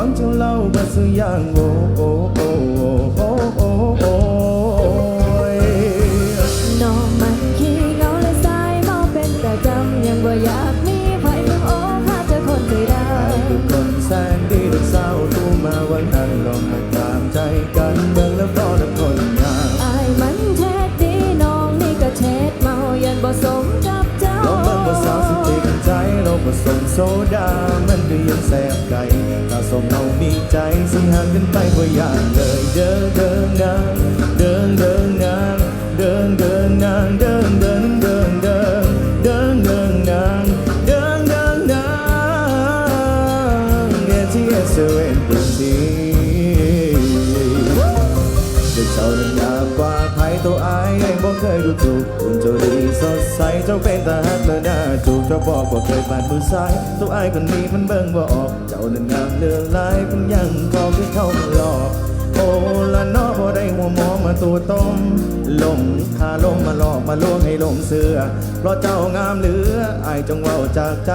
ฟังเจ้าเล่าบัสุยางโอ้โอ้ สิห่างกันไปบ่อยากเลยเดินเดินนางเดินเดิน บ่เคยดูถูกคุณเจ้าดีสดใสเจ้าเป็นตาฮักและน่าจูบเจ้าบอกว่าเคยผ่านมือซ้ายตัวไอายคนนี้มันเบิ่งบ่ออก เจ้านั้นงามเลือนลายมันยังพอคือเข้ามาหลอกโอ้ละนอพอได้หัวหมอมาตัวต้มลมคาลมมาหลอกมาลวงให้ลมเสือ เพราะเจ้างามเหลือไอายจงเว้าจากใจ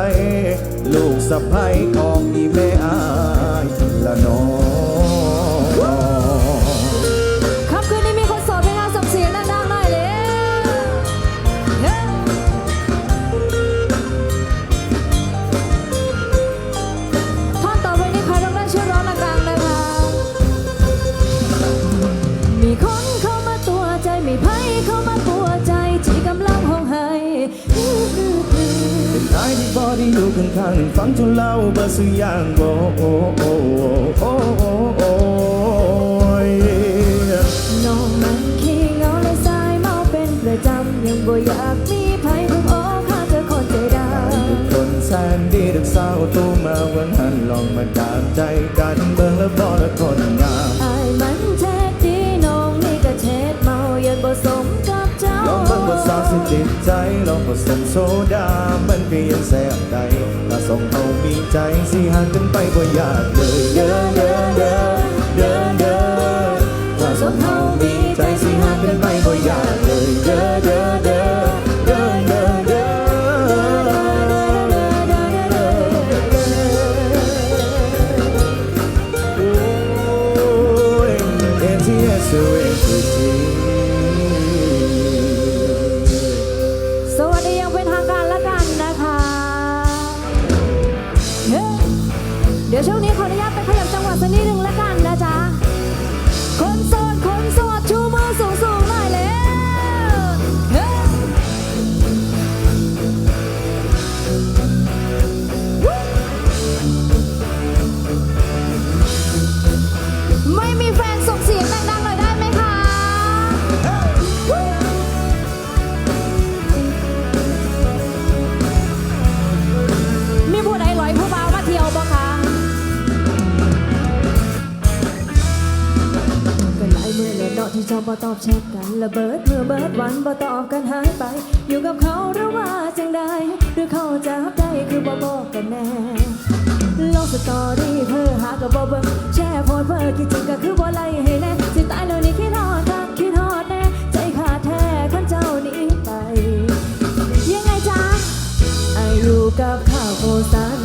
ลูกสะใภ้ของอีแม่อายละนอ งฟังเจ้าเล่าบาสุยางโอ้โอ้โอ้โอ้โอ้โอ้ยน้องมันขี้เงาและสายเมาเป็นประจำยังบ่อยากมีไพ่ของโอ้ข้าเจอคนใจดำคนแสนดีดึกสาวตูมาวันหันลองมาตามใจกันเบิ่งแล้วบ่ละคนงามอายมันแท้ดีน้องนี่ก็เช็ดเมายันบ่สมกับเจ้าลองเบิ่งว่าสาวสิติดใจลองผสมโซดามันก็ยังแสบใดถ้า สองเฮามีใจสิหางกันไปบ่ยากเลยเดินเดินเดินเดินเดินถ้าสองเฮามีใจสิหางกันไปบ่ มือเลยเนาะที่ชอบบ่ตอบแชทกันละเบิดเมื่อเบิดวันบ่ตอบกันหายไป อยู่กับเขาหรือว่าจังใดหรือเขาจะรับได้คือบ่บอกกันแน่ลงสตอรี่เพื่อหากับบ่เบิ่งแชร์โพสเพื่อคิดจริงก็คือบ่ไล่ให้แน่สิตายแล้วนี่คิดฮอดทักคิดฮอดแน่ใจขาดแท้ขันเจ้านี้ไป ยังไงจ๊ะอายุกับข้าวโพสัน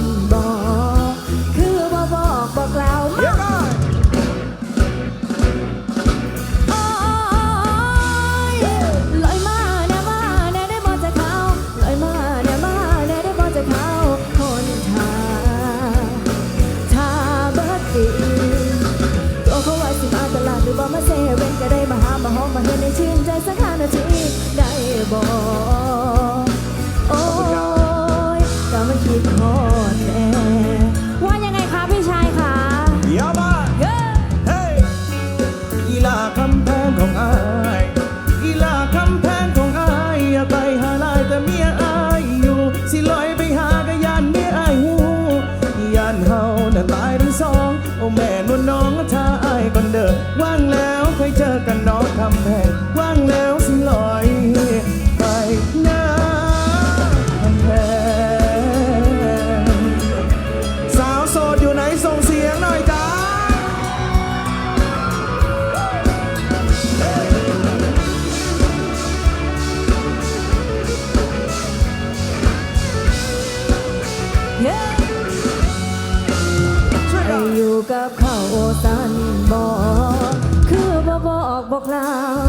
บอกบอกลาว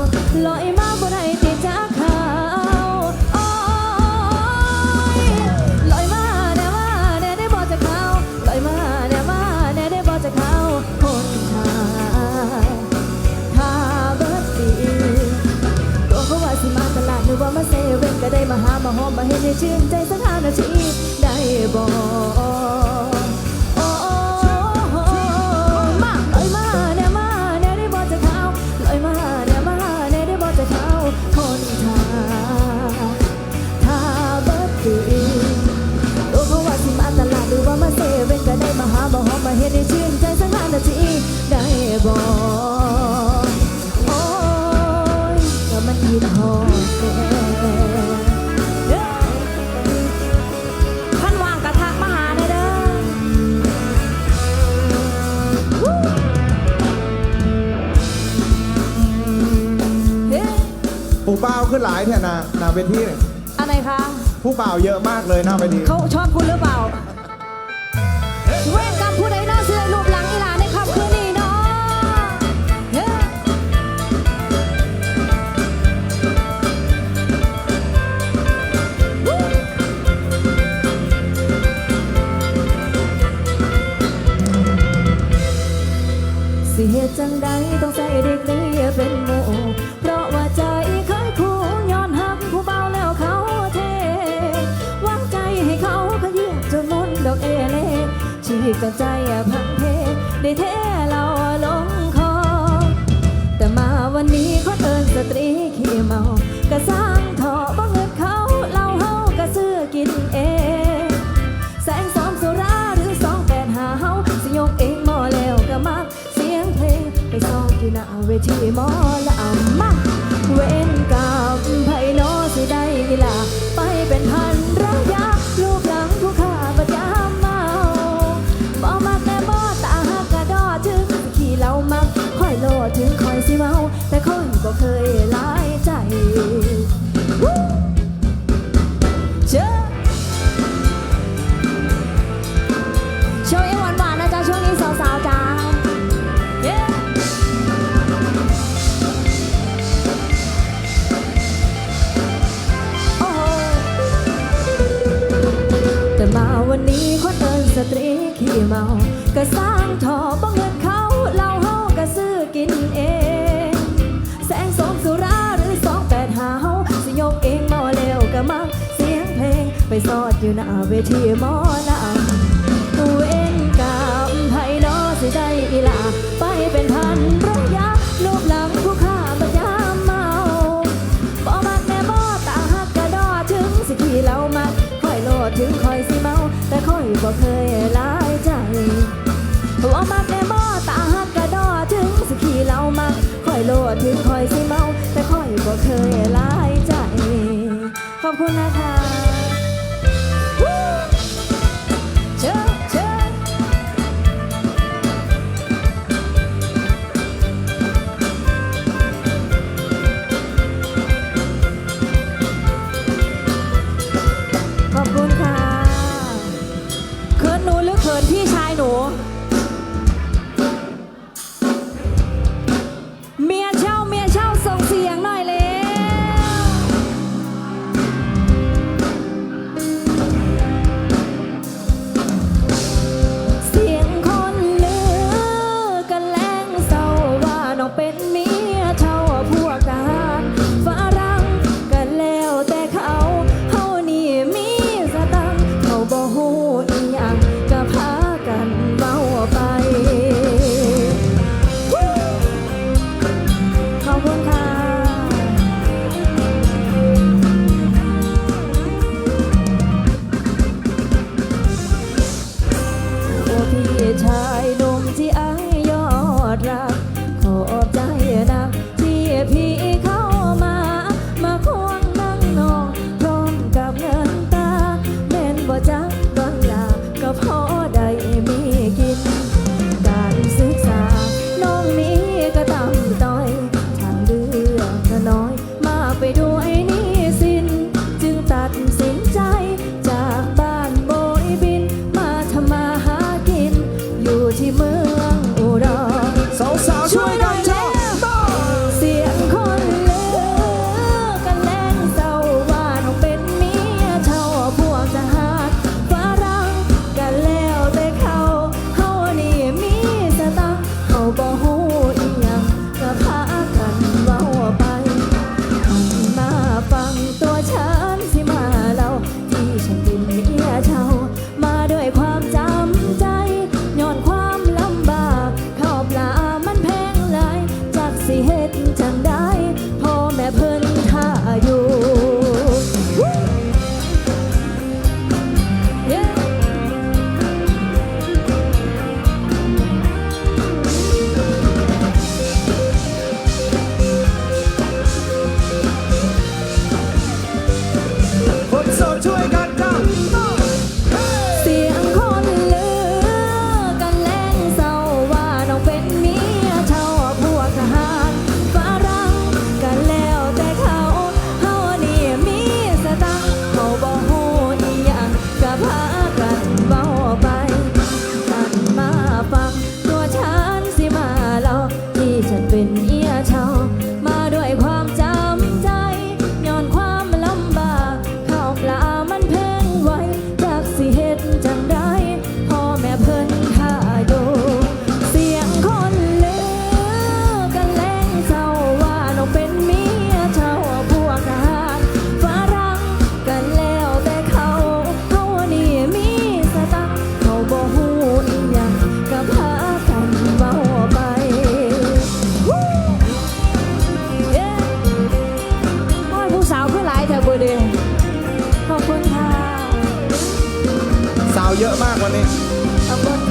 ลอยมาบ่ได้ติดจาเขาโอ้ยลอยมาแน่มาแน่ได้บอกจาเขาลอยมาแน่มาแน่ได้บอกจาเขาคนทางถ้าเบิดดีตัวเขาว่าสิมาตลาดหรือว่ามาเซเว่นก็ได้มาหามาหอมมาเห็นให้ชื่นใจสักห้านาทีได้บอก บ่าวขึ้นหลายแท่นาหนาเวทีเนี่ยอะไรคะ ผู้บ่าวเยอะมากเลยหน้าเวทีเขาชอบคุณหรือเปล่า เวรกรรมผู้ใดเน่าเสื่อรูปหลังอีหลาในค่ำคืนนี้เนาะเฮ้สิเหตุจังใดต้ ชีกจนใจพังเพได้เทเราลงคอ แต่มาวันนี้คนเอินสตรีขี้เมากะสร้างทอบ่เงินเขาเล่าเฮากะซื้อกินเอง แสงสองสุราหรือสองแปดหาเฮาสิยกเองมอแล้วก็มักเสียงเพลงไปซอมอยู่หน้าเวทีมอ เมาก็สร้างทอบ่เงินเขาเล่าเฮาก็ซื้อกินเอง แสงสมสุราหรือสองแปดหาเฮาสิยกเองเมาแล้วก็มักเสียงเพลงไปสอดอยู่หน้าเวทีหมอลำเว้นกรรมไผนอสิได้อีลาไปเป็นพันระยะลูบหลังผู้ข้าประจำเมาบ่มักแน่บ่ตาหักกระดอถึงสิขี่เรามักคอยโลดถึงคอยสิเมา แต่คอยบ่เคยลา นู ดย์ขอบคุณค่ะ สาวเยอะมากวันนี้ ขอบคุณ